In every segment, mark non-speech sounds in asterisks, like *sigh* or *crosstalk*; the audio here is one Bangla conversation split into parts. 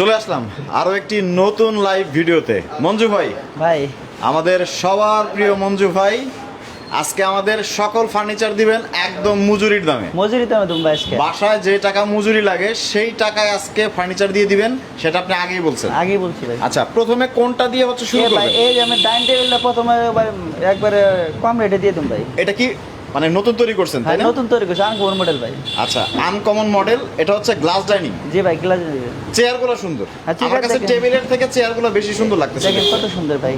চলে আসলাম আরও একটি নতুন লাইভ ভিডিওতে। মঞ্জু ভাই ভাই। আমাদের সবার প্রিয় মঞ্জু ভাই আজকে আমাদের সকল ফার্নিচার দিবেন একদম মজুরির দামে। মজুরি দামে তুমি ভাই আজকে? বাসায় যে টাকা মজুরি লাগে সেই টাকায় আজকে ফার্নিচার দিয়ে দিবেন সেটা আপনি আগেই বলছেন। আগেই বলছি ভাই। আচ্ছা প্রথমে কোনটা দিয়ে হচ্ছে শুরু করবেন? এই যে আমি ডাইনিং টেবিলটা প্রথমে একবার একবারে কম রেটে দিয়ে দিন ভাই। এটা কি মানে নতুন তৈরি করছেন তাই ভাই না? নতুন তৈরি করছি আনকমন মডেল ভাই। আচ্ছা আনকমন মডেল এটা হচ্ছে গ্লাস ডাইনিং জি ভাই গ্লাস চেয়ারগুলো সুন্দর। হ্যাঁ, আমার কাছে। টেবিলের থেকে চেয়ারগুলো বেশি সুন্দর লাগতেছে। দেখেন কত সুন্দর ভাই।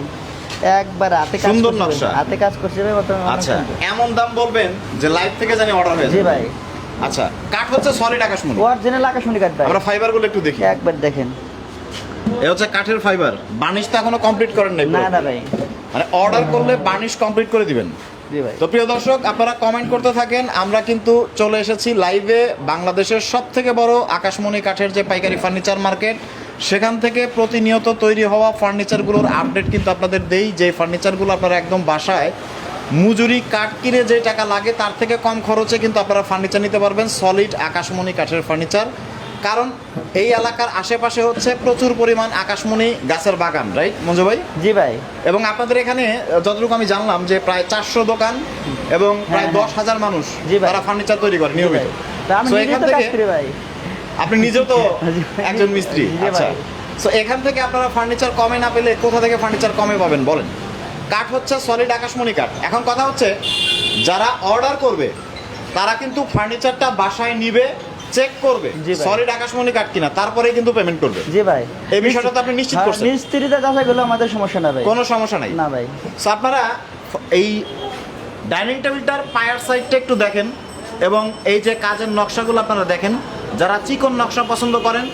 একবার হাতে কাজ সুন্দর। নকশা। হাতে কাজ করছে ভাই অনেক আচ্ছা এমন দাম বলবেন যে লাইভ থেকে জানি অর্ডার হয়ে জি ভাই। আচ্ছা কাঠ হচ্ছে সলিড আকাশমণি। অরিজিনাল আকাশমণি কাঠ ভাই। আমরা ফাইবারগুলো একটু দেখি। একবার দেখেন। এ হচ্ছে কাঠের ফাইবার বার্নিশ তো এখনও কমপ্লিট করেন নাই না না ভাই। মানে অর্ডার করলে বার্নিশ কমপ্লিট করে দিবেন। তো প্রিয় দর্শক, আপনারা কমেন্ট করতে থাকেন। আমরা কিন্তু চলে এসেছি লাইভে বাংলাদেশের সব থেকে বড় আকাশমণি কাঠের যে পাইকারি ফার্নিচার মার্কেট সেখান থেকে প্রতিনিয়ত তৈরি হওয়া ফার্নিচারগুলোর আপডেট কিন্তু আপনাদের দেই। যে ফার্নিচারগুলো আপনারা একদম বাসায় মজুরি কাঠ কিনে যে টাকা লাগে, তার থেকে কম খরচে কিন্তু আপনারা ফার্নিচার নিতে পারবেন। সলিড আকাশমণি কাঠের ফার্নিচার কারণ এই এলাকার আশেপাশে হচ্ছে প্রচুর পরিমাণ আকাশমণি গাছের বাগান রাইট মঞ্জু ভাই? জি ভাই। এবং আপনাদের এখানে যতটুকু আমি জানলাম যে প্রায় চারশো দোকান এবং প্রায় হ্যাঁ, দশ হাজার মানুষ। তারা ফার্নিচার তৈরি করে নিয়মিত। তা এখান থেকে ভাই। আপনি নিজেও তো একজন মিস্ত্রি আচ্ছা। সো এখান থেকে আপনারা ফার্নিচার কমে না পেলে কোথা থেকে ফার্নিচার কমে পাবেন বলেন? কাঠ হচ্ছে সলিড আকাশমণি কাঠ। এখন কথা হচ্ছে যারা অর্ডার করবে তারা কিন্তু ফার্নিচারটা বাসায় নিবে চেক করবে। সলিড আকাশমণি কাঠ কিনা তারপরেই কিন্তু পেমেন্ট করবে। জি ভাই। এই বিষয়টা তো আপনি নিশ্চিত হ্যাঁ, করছেন। মিস্ত্রিতে যাচাই করলে আমাদের সমস্যা না ভাই। কোনো সমস্যা নাই। না ভাই। সো আপনারা এই ডাইনিং টেবিলটার পায়ার সাইডটা একটু দেখেন এবং এই যে কাজের নকশাগুলো আপনারা দেখেন। যারা চিকন নকশা পছন্দ করেন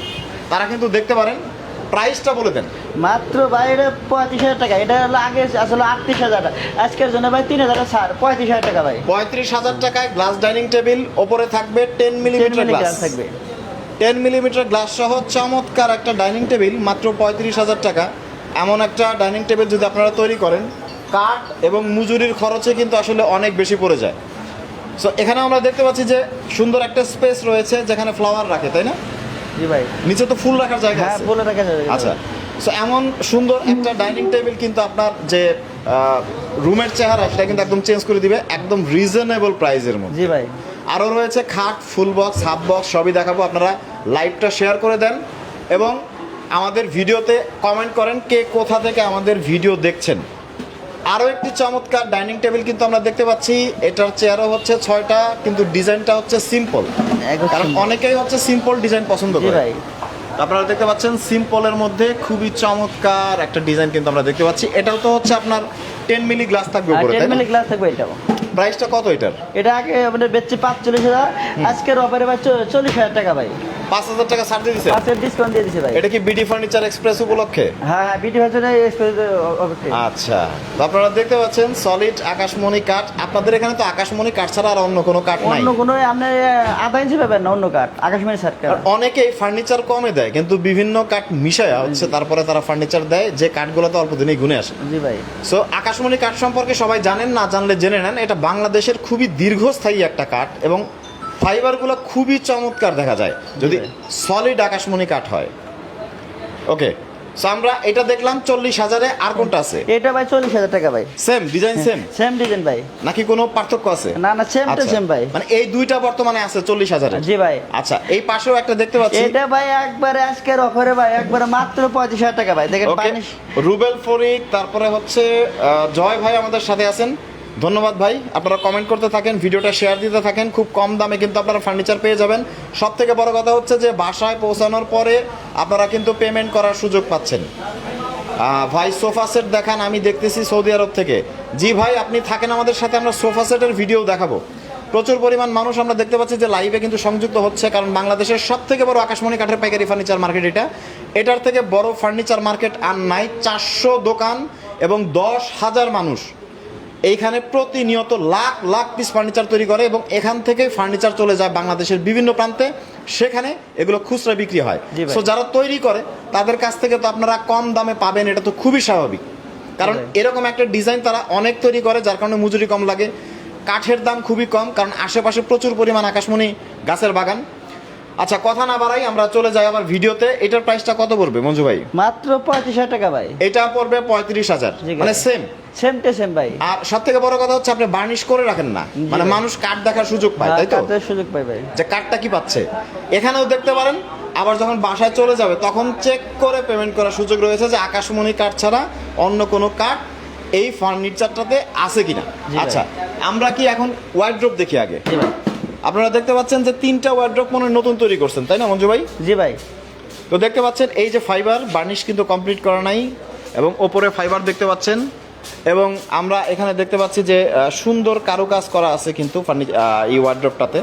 তারা কিন্তু দেখতে পারেন প্রাইসটা বলে দেন। মাত্র বাইরে পঁয়ত্রিশ হাজার টাকা। এটা হলো আগে আসলে আটত্রিশ হাজার টাকা। আজকের জন্য ভাই তিন হাজার ছাড়। পঁয়ত্রিশ হাজার টাকা ভাই। পঁয়ত্রিশ হাজার টাকায় গ্লাস ডাইনিং টেবিল ওপরে থাকবে টেন মিলিমিটার গ্লাস থাকবে। টেন মিলিমিটার গ্লাস সহ চমৎকার একটা ডাইনিং টেবিল মাত্র পঁয়ত্রিশ হাজার টাকা। এমন একটা ডাইনিং টেবিল যদি আপনারা তৈরি করেন কাঠ এবং মজুরির খরচে কিন্তু আসলে অনেক বেশি পড়ে যায়। সো এখানে আমরা দেখতে পাচ্ছি যে সুন্দর একটা স্পেস রয়েছে যেখানে ফ্লাওয়ার রাখে তাই না? জি ভাই। নিচে তো ফুল রাখার জায়গা হ্যাঁ আছে। বলে রাখা যাবে আচ্ছা সো এমন সুন্দর একটা ডাইনিং টেবিল কিন্তু আপনার যে রুমের চেহারা সেটা কিন্তু একদম চেঞ্জ করে দিবে একদম রিজনেবল প্রাইসের মধ্যে। জি ভাই। আরও রয়েছে খাট ফুল বক্স হাফ বক্স সবই দেখাবো আপনারা লাইভটা শেয়ার করে দেন। এবং আমাদের ভিডিওতে কমেন্ট করেন কে কোথা থেকে আমাদের ভিডিও দেখছেন। আরও একটি চমৎকার ডাইনিং টেবিল কিন্তু আমরা দেখতে পাচ্ছি। এটার চেয়ারও হচ্ছে ছয়টা কিন্তু ডিজাইনটা হচ্ছে সিম্পল কারণ অনেকেই হচ্ছে সিম্পল ডিজাইন পছন্দ করে। আপনারা দেখতে পাচ্ছেন সিম্পলের মধ্যে খুবই চমৎকার একটা ডিজাইন কিন্তু আমরা দেখতে পাচ্ছি। এটাও তো হচ্ছে আপনার টেন মিলি গ্লাস থাকবে উপরে টেন মিলি গ্লাস থাকবে এটাও। প্রাইসটা কত এটার? এটা আগে আমাদের বেচছে পাঁচচল্লিশ হাজার আজকের অফারে ভাই চল্লিশ হাজার টাকা ভাই। পাঁচ হাজার টাকা ছাড় দিয়ে দিচ্ছে পাঁচের ডিসকাউন্ট দিয়ে দিছে ভাই। এটা কি বিডি ফার্নিচার এক্সপ্রেস উপলক্ষে? হ্যাঁ হ্যাঁ বিটি ভাইজান অবশ্যই আচ্ছা তো আপনারা দেখতে পাচ্ছেন সলিড আকাশমণি কাঠ। আপনাদের এখানে তো আকাশমণি কাঠ ছাড়া আর অন্য কোনো কাঠ নাই। অন্য কোনো আপনি আধা ইঞ্চি পাবেন না অন্য কাঠ আকাশমণি সার আর অনেকেই ফার্নিচার কমে দেয় কিন্তু বিভিন্ন কাঠ মিশায়া হচ্ছে তারপরে তারা ফার্নিচার দেয় যে কাঠগুলো তো অল্প দিনেই গুনে আসে। জি ভাই। সো আকাশমণি কাঠ সম্পর্কে সবাই জানেন না জানলে জেনে নেন এটা বাংলাদেশের খুবই দীর্ঘস্থায়ী একটা কাঠ এবং ফাইবারগুলো খুবই চমৎকার দেখা যায়। যদি সলিড আকাশমণি কাঠ হয়। ওকে সো আমরা এটা দেখলাম চল্লিশ হাজারে আর কোনটা আছে? এটা ভাই চল্লিশ হাজার টাকা ভাই। Same design same same design ভাই। নাকি কোনো পার্থক্য আছে? না না সেম টু সেম ভাই। মানে এই দুইটা বর্তমানে আছে চল্লিশ হাজারে। জি ভাই। আচ্ছা এই পাশেও একটা দেখতে পাচ্ছি। এটা ভাই একবারে আজকের অফারে ভাই একবারে মাত্র পঁয়ত্রিশ হাজার টাকা ভাই। দেখেন রুবেল ফরিক তারপরে হচ্ছে জয় ভাই আমাদের সাথে আছেন। ধন্যবাদ ভাই। আপনারা কমেন্ট করতে থাকেন, ভিডিওটা শেয়ার দিতে থাকেন। খুব কম দামে কিন্তু আপনারা ফার্নিচার পেয়ে যাবেন। সব থেকে বড় কথা হচ্ছে যে, বাসায় পৌঁছানোর পরে আপনারা কিন্তু পেমেন্ট করার সুযোগ পাচ্ছেন। ভাই সোফা সেট দেখান, আমি দেখতেছি সৌদি আরব থেকে। জি ভাই, আপনি থাকেন আমাদের সাথে, আমরা সোফা সেটের ভিডিও দেখাবো। প্রচুর পরিমাণ মানুষ আমরা দেখতে পাচ্ছি যে লাইভে কিন্তু সংযুক্ত হচ্ছে, কারণ বাংলাদেশের সব থেকে বড় আকাশমণি কাঠের পাইকারি ফার্নিচার মার্কেট এটা। এটার থেকে বড় ফার্নিচার মার্কেট আর নাই, চারশো দোকান এবং দশ হাজার মানুষ। এইখানে প্রতিনিয়ত লাখ লাখ পিস ফার্নিচার তৈরি করে এবং এখান থেকে ফার্নিচার চলে যায় বাংলাদেশের বিভিন্ন প্রান্তে। সেখানে এগুলো খুচরা বিক্রি হয়। সো যারা তৈরি করে তাদের কাছ থেকে তো আপনারা কম দামে পাবেন এটা তো খুবই স্বাভাবিক। কারণ এরকম একটা ডিজাইন তারা অনেক তৈরি করে যার কারণে মজুরি কম লাগে। কাঠের দাম খুবই কম কারণ আশেপাশে প্রচুর পরিমাণ আকাশমণি গাছের বাগান। আচ্ছা কথা না বাড়াই আমরা চলে যাই আবার ভিডিওতে। এটার প্রাইসটা কত পড়বে মঞ্জু ভাই? মাত্র পঁয়ত্রিশ হাজার টাকা ভাই। এটা পড়বে পঁয়ত্রিশ হাজার। মানে সেম সেম টু সেম ভাই। আর সব থেকে বড় কথা হচ্ছে আপনি বার্নিশ করে রাখেন না। মানে মানুষ কার্ড দেখার সুযোগ পায় তাই তো? সুযোগ পাই ভাই। যে কার্ডটা কি পাচ্ছে? এখানেও দেখতে পারেন আবার যখন বাসায় চলে যাবে তখন চেক করে পেমেন্ট করার সুযোগ রয়েছে যে আকাশমণি কার্ড ছাড়া অন্য কোনো কার্ড এই ফার্নিচারটাতে আছে কিনা। আচ্ছা আমরা কি এখন ওয়াইড্রোপ দেখি আগে? আপনারা দেখতে পাচ্ছেন যে তিনটা ওয়ার্ড্রপ মনে নতুন তৈরি করছেন তাই না মঞ্জু ভাই? জি ভাই। তো দেখতে পাচ্ছেন এই যে ফাইবার বার্নিশ কিন্তু কমপ্লিট করা নাই এবং ওপরে ফাইবার দেখতে পাচ্ছেন এবং আমরা এখানে দেখতে পাচ্ছি যে সুন্দর কারুকাজ করা আছে কিন্তু ফার্নি আহ, এই ওয়ার্ড্রপটাতে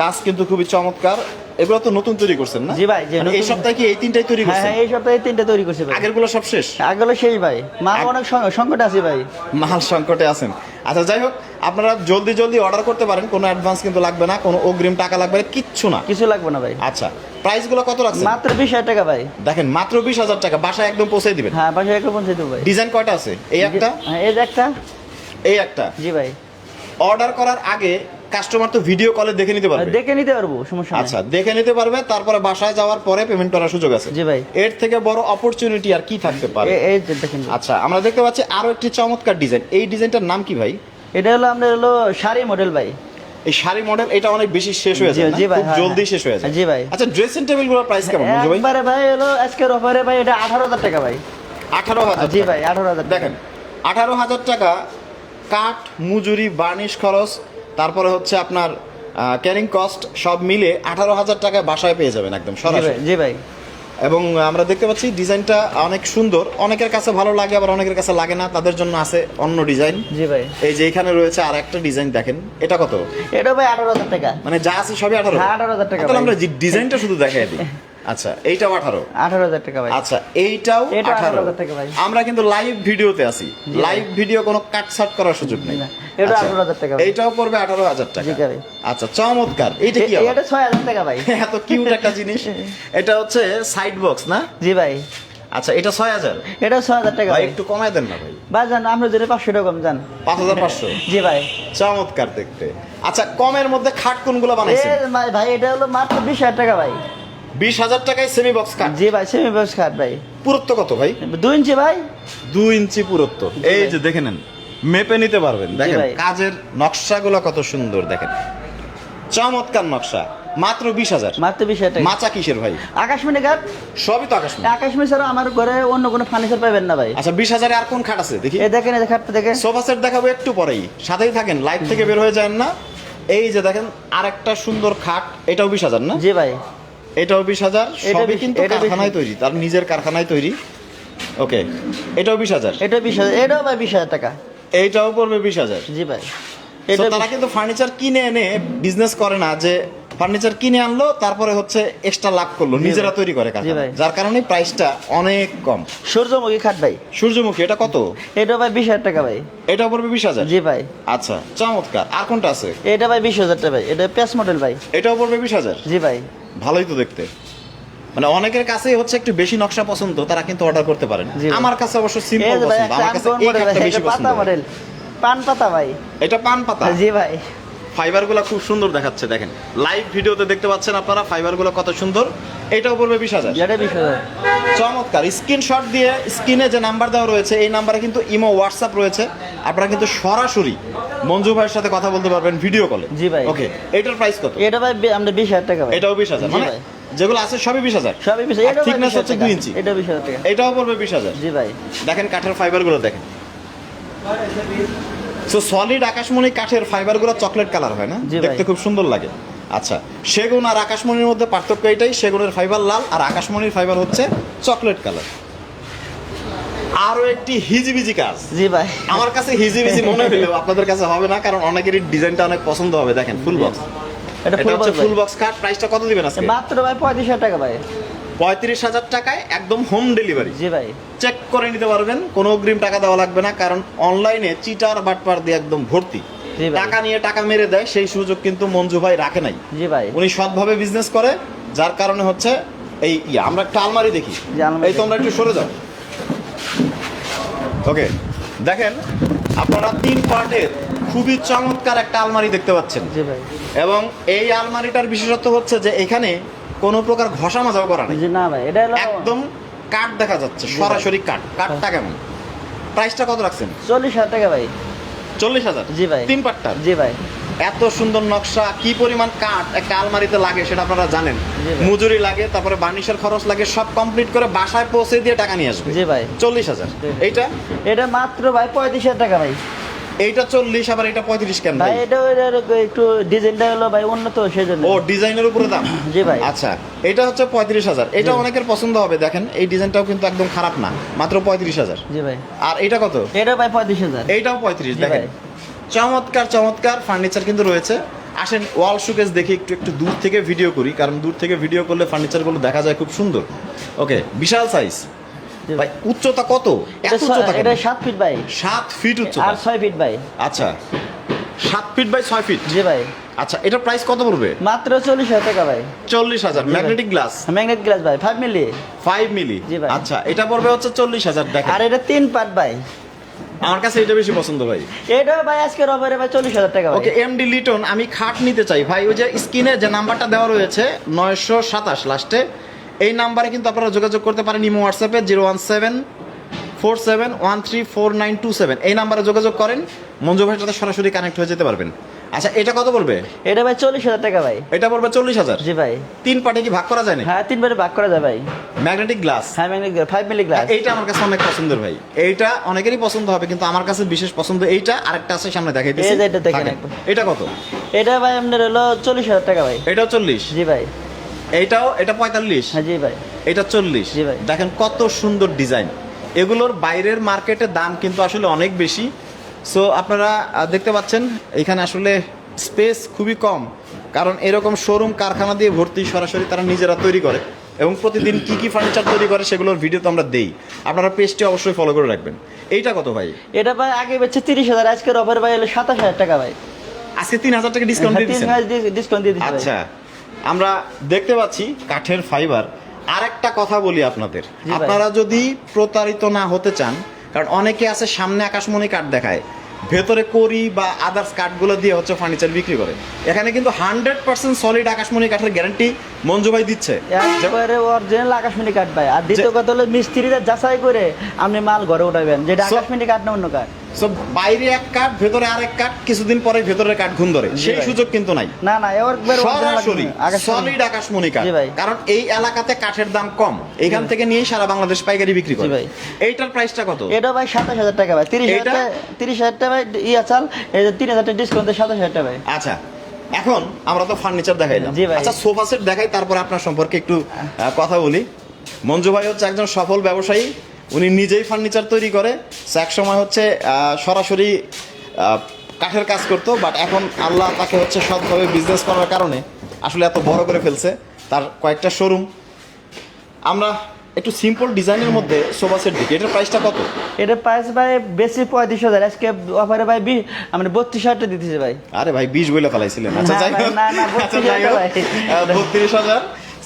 কাজ কিন্তু খুবই চমৎকার। এগুলো তো নতুন তৈরি করছেন না? জি ভাই, মানে এই সপ্তাহে কি এই তিনটাই তৈরি হ্যাঁ করছেন? হ্যাঁ এই সপ্তাহে তিনটে তৈরি করছি ভাই। আগেরগুলো সব শেষ? আগেলো সেই ভাই। মা অনেক সংকট আছে ভাই। মাল সংকটে আছেন। আচ্ছা যাই হোক আপনারা জলদি জলদি অর্ডার করতে পারেন কোনো অ্যাডভান্স কিন্তু লাগবে না কোনো অগ্রিম টাকা লাগবে না কিচ্ছু না। কিছু লাগবে না ভাই। আচ্ছা প্রাইসগুলো কত রাখছেন? মাত্র বিশ হাজার টাকা ভাই। দেখেন মাত্র বিশ হাজার টাকা বাসায় একদম পৌঁছে দিবেন। হ্যাঁ বাসায় একটু পৌঁছে দেবো ভাই। ডিজাইন কয়টা আছে? এই একটা? হ্যাঁ এই যে একটা। এই একটা? জি ভাই। অর্ডার করার আগে কাস্টমার তো ভিডিও কলে দেখে নিতে পারবে। দেখে নিতে পারব সমস্যা আচ্ছা দেখে নিতে পারবে তারপরে বাসায় যাওয়ার পরে পেমেন্ট করার সুযোগ আছে। জি ভাই। এর থেকে বড় অপরচুনিটি আর কি থাকতে পারে? এই যে দেখেন। আচ্ছা আমরা দেখতে পাচ্ছি আরও একটি চমৎকার ডিজাইন এই ডিজাইনটার নাম কি ভাই? এটা হলো আপনার হলো শাড়ি মডেল ভাই। এই শাড়ি মডেল এটা অনেক বেশি শেষ হয়ে যায় জি, ভাই, খুব হ্যাঁ, জলদি হ্যাঁ। শেষ হয়ে যায়। জি ভাই। আচ্ছা ড্রেসিং টেবিলগুলোর প্রাইস কেমন মঞ্জু ভাই? একবারে ভাই হলো আজকের অফারে ভাই এটা আঠারো হাজার টাকা ভাই। আঠারো হাজার জি ভাই আঠারো হাজার টাকা। দেখেন আঠারো হাজার টাকা কাঠ মজুরি বার্নিশ খরচ তারপরে হচ্ছে আপনার ক্যারিং কস্ট সব মিলে আঠারো হাজার টাকায় বাসায় পেয়ে যাবেন একদম সরাসরি। জি ভাই। এবং আমরা দেখতে পাচ্ছি ডিজাইনটা অনেক সুন্দর। অনেকের কাছে ভালো লাগে আবার অনেকের কাছে লাগে না। তাদের জন্য আছে অন্য ডিজাইন। জি ভাই। এই যে এখানে রয়েছে আর একটা ডিজাইন দেখেন। এটা কত? এটা ভাই আঠারো হাজার টাকা। মানে যা আছে সবই আঠারো। হ্যাঁ, 18,000 টাকা তাহলে আমরা ডিজাইনটা শুধু দেখাই দিই। *laughs* আচ্ছা এইটাও আঠারো। আঠারো হাজার টাকা ভাই। আচ্ছা এইটাও আঠারো 18,000 টাকা ভাই। আমরা কিন্তু লাইভ ভিডিওতে আছি। লাইভ ভিডিও কোনো কাট সাট করার সুযোগ নেই। এটা আচ্ছা, 18,000 টাকা ভাই। এইটাও পড়বে আঠারো হাজার টাকা। আচ্ছা চমৎকার। এইটা কি এটা ছয় হাজার টাকা ভাই। *laughs* এত কিউট একটা জিনিস। এটা হচ্ছে সাইড বক্স না? জি ভাই। আচ্ছা এটা ছয় হাজার। এটা ছয় হাজার টাকা ভাই একটু কমায় দেন না ভাই। ভাই জান আমরা যদি পাঁচশো টাকা কম জান। পাঁচ হাজার পাঁচশো। *laughs* জি ভাই। চমৎকার দেখতে। আচ্ছা কমের মধ্যে খাট কোনগুলো ভাই- ভাই এটা হলো মাত্র বিশ হাজার টাকা ভাই। বিশ হাজার টাকায় সেমি বক্স খাট জি ভাই সেমি বক্স খাট ভাই। পুরুত্ব কত ভাই? দুই ইঞ্চি ভাই। দুই ইঞ্চি পুরুত্ব। এই যে দেখে নেন মেপে নিতে পারবেন। দেখেন। কাজের নকশাগুলো কত সুন্দর দেখেন। চমৎকার নকশা মাত্র বিশ হাজার। মাত্র বিশ হাজার টাকা। মাচা কিসের ভাই? আকাশমণি ঘাট? সবই তো আকাশ আকাশমণি ছাড়া আমার ঘরে অন্য কোনো ফার্নিচার পাবেন না ভাই। আচ্ছা বিশ হাজারে আর কোন খাট আছে? দেখি। এই দেখেন এই খাটটা দেখেন। সোফা সেট দেখাবো একটু পরেই। সাথেই থাকেন লাইভ থেকে বের হয়ে যান না। এই যে দেখেন আরেকটা সুন্দর খাট এটাও বিশ হাজার না? জি ভাই। এটাও বিশ হাজার এটা সবই কিন্তু কারখানায় তৈরি তার নিজের কারখানায় তৈরি। ওকে এটাও বিশ হাজার। এটা বিশ হাজার এটাও ভাই বিশ হাজার টাকা। এইটাও পড়বে বিশ হাজার। জি ভাই। এটা তারা কিন্তু ফার্নিচার কিনে এনে বিজনেস করে না যে ফার্নিচার কিনে আনলো তারপরে হচ্ছে এক্সট্রা লাভ করল নিজেরা তৈরি করে যার কারণে প্রাইসটা অনেক কম। সূর্যমুখী খাট ভাই। সূর্যমুখী এটা কত? এটা ভাই বিশ হাজার টাকা ভাই। এটা পড়বে বিশ হাজার? জি ভাই। আচ্ছা চমৎকার। আর কোনটা আছে? এটা ভাই বিশ হাজার টাকা ভাই। এটা প্যাস মডেল ভাই। এটাও পড়বে বিশ হাজার? জি ভাই। ভালোই তো দেখতে। মানে অনেকের কাছেই হচ্ছে একটু বেশি নকশা পছন্দ তারা কিন্তু অর্ডার করতে পারেন আমার কাছে অবশ্য সিম্পল পছন্দ। আমার কাছে এই একটা কাঠটা বেশি পছন্দ। পান পাতা ভাই। এটা পান পাতা। জি ভাই। ফাইবারগুলো খুব সুন্দর দেখাচ্ছে দেখেন। লাইভ ভিডিওতে দেখতে পাচ্ছেন আপনারা ফাইবারগুলো কত সুন্দর। এটাও পড়বে বিশ হাজার। এটা বিশ হাজার। চমৎকার। স্ক্রিনশট দিয়ে স্ক্রিনে যে নাম্বার দেওয়া রয়েছে এই নাম্বারে কিন্তু ইমো হোয়াটসঅ্যাপ রয়েছে। আপনারা কিন্তু সরাসরি মঞ্জু ভাইয়ের সাথে কথা বলতে পারবেন ভিডিও কলে জি ভাই। ওকে এটার প্রাইস কত? এটা ভাই আমরা বিশ হাজার টাকা এটাও বিশ হাজার। মানে যেগুলো আছে সবই বিশ হাজার। সবই বিশ এটা thickness হচ্ছে দুই ইঞ্চি। এটা বিশ হাজার টাকা। এটাও পড়বে বিশ হাজার। জি ভাই। দেখেন কাঠের ফাইবারগুলো দেখেন। সো সলিড আকাশমণি কাঠের ফাইবারগুলো চকলেট কালার হয় না? দেখতে খুব সুন্দর লাগে। আচ্ছা সেগুন আর আকাশমণির মধ্যে পার্থক্য এটাই সেগুনের ফাইবার লাল আর আকাশমণির ফাইবার হচ্ছে চকলেট কালার আরও একটি হিজিবিজি কাজ। জি ভাই। আমার কাছে হিজিবিজি মনে হলেও আপনাদের কাছে হবে না কারণ অনেকেরই ডিজাইনটা অনেক পছন্দ হবে দেখেন ফুল বক্স এটা ফুল বক্স ফুল বক্স কাঠ প্রাইসটা কত দিবেন আজকে? মাত্র ভাই পঁয়ত্রিশ হাজার টাকা ভাই। পঁয়ত্রিশ হাজার টাকায় একদম হোম ডেলিভারি জি ভাই। চেক করে নিতে পারবেন কোনো অগ্রিম টাকা দেওয়া লাগবে না কারণ অনলাইনে চিটার বাটপার দিয়ে একদম ভর্তি। টাকা নিয়ে টাকা মেরে দেয় সেই সুযোগ কিন্তু মঞ্জু ভাই রাখে নাই। জি ভাই। উনি সৎভাবে বিজনেস করে যার কারণে হচ্ছে এই ইয়ে, আমরা একটা আলমারি দেখি। এই তোমরা একটু সরে যাও। ওকে দেখেন আপনারা তিন পার্টের খুবই চমৎকার একটা আলমারি দেখতে পাচ্ছেন। এবং এই আলমারিটার বিশেষত্ব হচ্ছে যে এখানে কোনো প্রকার ঘষা মাজাও করা নেই। না ভাই এটা একদম কাঠ দেখা যাচ্ছে সরাসরি কাঠ। কাঠটা কেমন? প্রাইসটা কত রাখছেন? চল্লিশ হাজার টাকা ভাই। চল্লিশ হাজার? জি ভাই। তিন পাটটা? জি ভাই। এত সুন্দর নকশা কি পরিমাণ কাঠ একটা আলমারিতে লাগে সেটা আপনারা জানেন। মজুরি লাগে তারপরে বার্নিশের খরচ লাগে সব কমপ্লিট করে বাসায় পৌঁছে দিয়ে টাকা নিয়ে আসবে। জি ভাই। চল্লিশ হাজার। এইটা? এটা মাত্র ভাই পঁয়ত্রিশ হাজার টাকা ভাই। এইটা চল্লিশ আবার এটা পঁয়ত্রিশ কেন ভাই এটা একটু ডিজাইনটা হলো ভাই উন্নত সেই জন্য ও ডিজাইনের উপরে দাম? জি ভাই। আচ্ছা এটা হচ্ছে পঁয়ত্রিশ হাজার। এটা অনেকের পছন্দ হবে দেখেন এই ডিজাইনটাও কিন্তু একদম খারাপ না মাত্র পঁয়ত্রিশ হাজার। জি ভাই। আর এটা কত? এটা ভাই পঁয়ত্রিশ হাজার। এইটাও পঁয়ত্রিশ জি দেখেন। চমৎকার চমৎকার ফার্নিচার কিন্তু রয়েছে। আসেন ওয়াল শুকেস দেখি একটু একটু দূর থেকে ভিডিও করি কারণ দূর থেকে ভিডিও করলে ফার্নিচারগুলো দেখা যায় খুব সুন্দর। ওকে বিশাল সাইজ ভাই উচ্চতা কত? এত উচ্চতা এটা সাত ফিট ভাই সাত ফিট উচ্চতা। আর ছয় ফিট ভাই আচ্ছা। সাত ফিট বাই ছয় ফিট জি ভাই। আচ্ছা এটা প্রাইস কত পড়বে? মাত্র চল্লিশ হাজার টাকা ভাই। চল্লিশ হাজার। জি ভাই। ম্যাগনেটিক গ্লাস ম্যাগনেট গ্লাস ভাই ফাইভ মিলি ফাইভ মিলি জি ভাই। আচ্ছা এটা পড়বে হচ্ছে চল্লিশ হাজার দেখেন। আর এটা তিন পার্ট ভাই। আমার কাছে এটা বেশি পছন্দ ভাই। এটা ভাই আজকে রবারে ভাই চল্লিশ হাজার টাকা ওকে এমডি লিটন আমি খাট নিতে চাই। ভাই ওই যে স্ক্রিনে যে নাম্বারটা দেওয়া রয়েছে নয়শো সাতাশ লাস্টে এই নাম্বারে কিন্তু আপনারা যোগাযোগ করতে পারেন ইমো হোয়াটসঅ্যাপে zero one seven four seven one three four nine two seven. এই নাম্বারে যোগাযোগ করেন মঞ্জু ভাইয়ের সাথে সরাসরি কানেক্ট হয়ে যেতে পারবেন। আচ্ছা এটা কত পড়বে? এটা ভাই চল্লিশ হাজার টাকা ভাই। এটা পড়বে চল্লিশ হাজার। জি ভাই। তিন পার্টে কি ভাগ করা যায় না হ্যাঁ তিনবারে ভাগ করা যায় ভাই। ম্যাগনেটিক গ্লাস হ্যাঁ magnet glass five milli glass এইটা আমার কাছে অনেক পছন্দের ভাই। এইটা অনেকেরই পছন্দ হবে কিন্তু আমার কাছে বিশেষ পছন্দ এইটা। আরেকটা আছে সামনে দেখাই দিচ্ছি। এটা দেখেন। এটা কত? এটা ভাই আপনার হলো চল্লিশ হাজার টাকা ভাই। এটাও চল্লিশ? জি ভাই। এইটাও এটা পঁয়তাল্লিশ। হ্যাঁ জি ভাই। এটা চল্লিশ। জি ভাই। দেখেন কত সুন্দর ডিজাইন। এগুলোর বাইরের মার্কেটে দাম কিন্তু আসলে অনেক বেশি। সো আপনারা দেখতে পাচ্ছেন এখানে আসলে স্পেস খুবই কম। কারণ এরকম শোরুম কারখানা দিয়ে ভর্তি সরাসরি তারা নিজেরা তৈরি করে। এবং প্রতিদিন কি কি ফার্নিচার তৈরি করে সেগুলোর ভিডিও তো আমরা দেই। আপনারা পেজটি অবশ্যই ফলো করে রাখবেন। এইটা কত ভাই? এটা ভাই আগে বেচছে তিরিশ হাজার আজকে রবার ভাই হলো সাতাশ হাজার টাকা ভাই। আজকে তিন হাজার টাকা ডিসকাউন্ট হ্যাঁ, দিয়ে তিন দিচ্ছেন? ডিসকাউন্ট দিয়ে দিচ্ছি ভাই। আচ্ছা। আমরা দেখতে পাচ্ছি কাঠের ফাইবার। আরেকটা কথা বলি আপনাদের। আপনারা যদি প্রতারিত না হতে চান কারণ অনেকে আছে সামনে আকাশমণি কাঠ দেখায় ভেতরে করি বা আদার্স কাঠগুলো দিয়ে হচ্ছে ফার্নিচার বিক্রি করে। এখানে কিন্তু হান্ড্রেড পার্সেন্ট সলিড আকাশমণি কাঠের গ্যারান্টি মঞ্জু ভাই দিচ্ছে। একবারে অরিজিনাল আকাশমণি কাঠ ভাই। আর দ্বিতীয় কথা হলো মিস্ত্রিরা যাচাই করে আপনি মাল ঘরে উঠাবেন যেটা আকাশমণি কাঠ না অন্য কাঠ। সো বাইরে এক কাঠ ভেতরে আরেক কাঠ কিছুদিন পরে ভেতরের কাঠ ঘুম ধরে। সেই সুযোগ কিন্তু নাই। না না সরাসরি সলিড আকাশমণি কাঠ। কারণ এই এলাকাতে কাঠের দাম কম। এখান থেকে নিয়ে সারা বাংলাদেশ পাইকারি বিক্রি করে। ভাই। এইটার প্রাইসটা কত? এটা ভাই সাতাশ হাজার টাকা ভাই। তিরিশ হাজার তিরিশ হাজার টাকা ইয়া চাল। এই যে তিন হাজার টাকা ডিসকাউন্ট সাতাশ হাজার টাকা ভাই। আচ্ছা এখন আমরা তো ফার্নিচার দেখাইলাম। আচ্ছা সোফা সেট দেখাই তারপর আপনার সম্পর্কে একটু কথা বলি। মঞ্জু ভাই হচ্ছে একজন সফল ব্যবসায়ী। উনি নিজেই ফার্নিচার তৈরি করে। এক সময় হচ্ছে সরাসরি কাঠের কাজ করতো বাট এখন আল্লাহ তাকে হচ্ছে সৎভাবে বিজনেস করার কারণে আসলে এত বড় করে ফেলছে তার কয়েকটা শোরুম আমরা একটু সিম্পল ডিজাইনের মধ্যে সোফা সেট দেখি। এটার প্রাইসটা কত? এটা প্রাইস ভাই বেশি পঁয়ত্রিশ হাজার। আজকে অফারে ভাই বি মানে বত্রিশ হাজার দিতেছে ভাই। আরে ভাই বিশ বইলে ফেলাইছিলেন। আচ্ছা যাই হোক। না, না, আচ্ছা 32 যাই হোক। ভাই। বত্রিশ হাজার।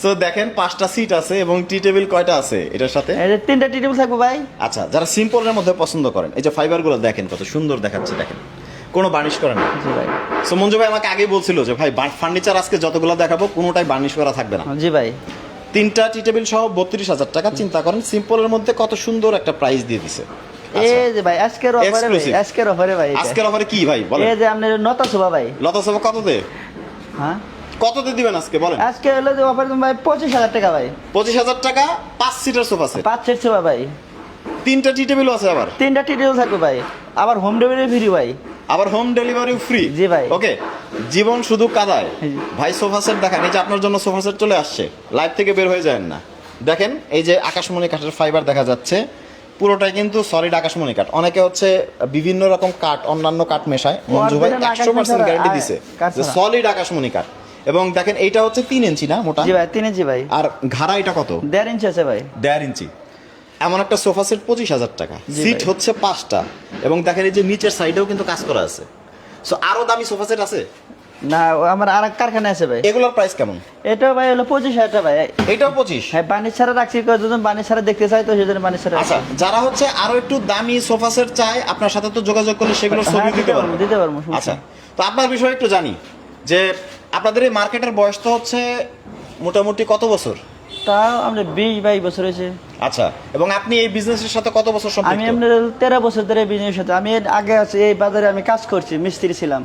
সো দেখেন পাঁচটা সিট আছে এবং টি টেবিল কয়টা আছে এটার সাথে? তিনটা টি টেবিল থাকব ভাই। আচ্ছা যারা সিম্পলের মধ্যে পছন্দ করেন এই যে ফাইবারগুলো দেখেন কত সুন্দর দেখাচ্ছে দেখেন। কোনো বার্নিশ করে না জি ভাই। সো মঞ্জু ভাই আমাকে আগেই বলছিল যে ভাই ফার্নিচার আজকে যতগুলো দেখাবো কোনোটাই বার্নিশ করা থাকবে না। জি ভাই। তিনটা টি টেবিল সহ বত্রিশ হাজার টাকা চিন্তা করেন সিম্পলের মধ্যে কত সুন্দর একটা প্রাইস দিয়ে দিছে। আচ্ছা, এই যে ভাই আজকের অফারে ভাই। আজকের অফারে ভাই। আজকের অফারে কি ভাই বলেন। এই যে আপনার শোভা ভাই। লতা সভা কততে হ্যাঁ? কততে দিবেন আজকে বলেন? আজকে হলো যে অফার ভাই পঁচিশ হাজার টাকা ভাই। পঁচিশ হাজার টাকা পাঁচ সিটার সোফা সেট পাঁচ সেট শোভা ভাই। তিনটা টি টেবিল আছে আবার? তিনটা টি টেবিল থাকবে ভাই। আবার হোম ডেলিভারি ফ্রি ভাই। আবার হোম ডেলিভারি ফ্রি জি ভাই। ওকে জীবন শুধু কাদায়। ভাই সোফা সেট দেখান। এই যে আপনার জন্য সোফা সেট চলে আসছে। লাইভ থেকে বের হয়ে যায় না। দেখেন এই যে আকাশমণি কাঠের ফাইবার দেখা যাচ্ছে। পুরোটাই কিন্তু সলিড আকাশমণি কাঠ। অনেকে হচ্ছে বিভিন্ন রকম কাঠ অন্যান্য কাঠ মেশায়। মঞ্জু ভাই একশো পার্সেন্ট গ্যারান্টি দিছে। সলিড আকাশমণি কাঠ। এবং দেখেন এইটা হচ্ছে তিন ইঞ্চি না মোটা? জি ভাই তিন ইঞ্চি ভাই। আর ঘাড়া এটা কত? দেড় ইঞ্চি আছে ভাই। দেড় ইঞ্চি। এমন একটা সোফা সেট পঁচিশ হাজার টাকা। সিট হচ্ছে পাঁচটা। এবং দেখেন এই যে নিচের সাইডেও কিন্তু কাজ করা আছে। সো আরও দামি সোফা সেট আছে? না আমার আর কারখানা আছে ভাই। এগুলোর প্রাইস কেমন? এটাও ভাই হলো পঁচিশ হাজার টাকা ভাই। এটাও পঁচিশ? হ্যাঁ বাণিজ্য ছাড়া রাখছি যদি বাণিজ্য ছাড়া দেখতে চাই তো সেজন্য বাণিজ্য ছাড়া আচ্ছা যারা হচ্ছে আরও একটু দামি সোফা সেট চায় আপনার সাথে তো যোগাযোগ করলে সেগুলো ছবি হ্যাঁ, দিতে দিতে পারব, দিতে পারব, আচ্ছা তো আপনার বিষয়ে একটু জানি। যে আপনাদের এই মার্কেটের বয়স তো হচ্ছে মোটামুটি কত বছর? তাও আমরা বিশ বাইশ বছর হয়েছে। আচ্ছা এবং আপনি এই বিজনেসের সাথে কত বছর আমি সম্পৃক্ত এমনি তেরো বছর ধরে বিজনেস সাথে। আমি এর আগে আছি এই বাজারে আমি কাজ করছি মিস্ত্রি ছিলাম।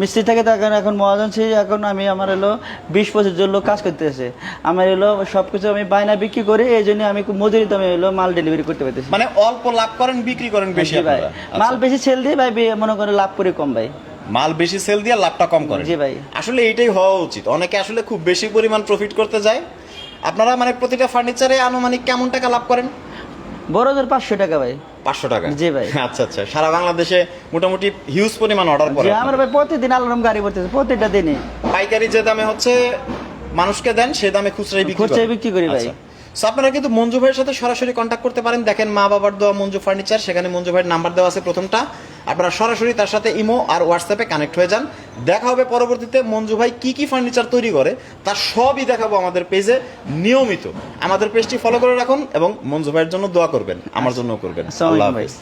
মিস্ত্রি থেকে তো এখন মহাজন ছি এখন আমি আমার হলো বিশ পঁচিশ জন লোক কাজ করতেছে। আমার হলো সবকিছু আমি বায়না বিক্রি করি এই জন্য আমি খুব মজুরিতে আমি হলো মাল ডেলিভারি করতে পারতেছি। মানে অল্প লাভ করেন বিক্রি করেন বেশি ভাই। আচ্ছা। মাল বেশি সেল দিয়ে ভাই মনে করে লাভ করে কম ভাই। মাল বেশি সেল দিয়ে লাভটা কম করেন জি ভাই। আসলে এইটাই হওয়া উচিত। অনেকে আসলে খুব বেশি পরিমাণ প্রফিট করতে যায়। আপনারা মানে প্রতিটা ফার্নিচারে আনুমানিক কেমন টাকা লাভ করেন? বড়দের পাঁচশো টাকা ভাই। পাঁচশো টাকা? জি ভাই। আচ্ছা আচ্ছা। সারা বাংলাদেশে মোটামুটি হিউজ পরিমাণ অর্ডার করে আমার ভাই প্রতিদিন গাড়ি প্রতিটা দিনে। পাইকারি যে দামে হচ্ছে মানুষকে দেন সে দামে খুচরাই বিক্রি খুচরাই বিক্রি করি ভাই। আচ্ছা। আপনারা কিন্তু মঞ্জু ভাইয়ের সাথে সরাসরি কন্ট্যাক্ট করতে পারেন। দেখেন মা বাবার দেওয়া মঞ্জু ফার্নিচার সেখানে মঞ্জু ভাইয়ের নাম্বার দেওয়া আছে প্রথমটা। আপনারা সরাসরি তার সাথে ইমো আর হোয়াটসঅ্যাপে কানেক্ট হয়ে যান। দেখা হবে পরবর্তীতে। মঞ্জু ভাই কী কী ফার্নিচার তৈরি করে তার সবই দেখাবো আমাদের পেজে নিয়মিত। আমাদের পেজটি ফলো করে রাখুন এবং মঞ্জু ভাইয়ের জন্য দোয়া করবেন আমার জন্য করবেন। আল্লাহ হাফেজ।